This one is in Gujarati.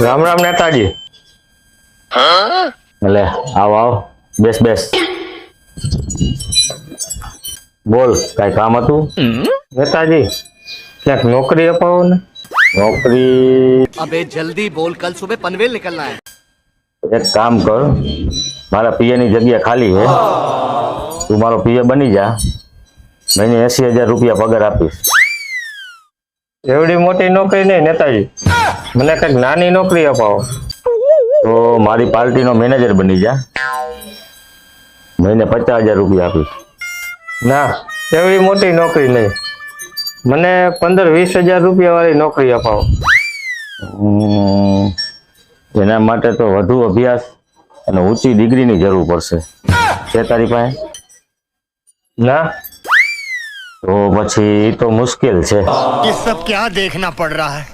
રામ રામ નેતાજી. એટલે આવ આવ. બેસ બેસ. બોલ કઈ કામ હતું? નેતાજી ક્યાંક નોકરી અપાવો ને? નોકરી અબે જલ્દી બોલ કલ સુબહ પનવેલ નીકળના હે. એક કામ કર મારા પીએ ની જગ્યા ખાલી હે. તું મારો પીએ બની જા. મહિને એસી હજાર રૂપિયા પગાર આપીશ. એવડી મોટી નોકરી નહીં નેતાજી. મને કંઈક નાની નોકરી અપાવો. તો મારી પાર્ટીનો મેનેજર બની જા. મહિને પચાસ હજાર રૂપિયા આપીશ. ના એવી મોટી નોકરી નહીં. મને પંદર વીસ હજાર રૂપિયાવાળી નોકરી અપાવો. એના માટે તો વધુ અભ્યાસ અને ઊંચી ડિગ્રીની જરૂર પડશે. છે તારી પાસે? ના. તો પછી તો મુશ્કેલ છે. પડ રહા હૈ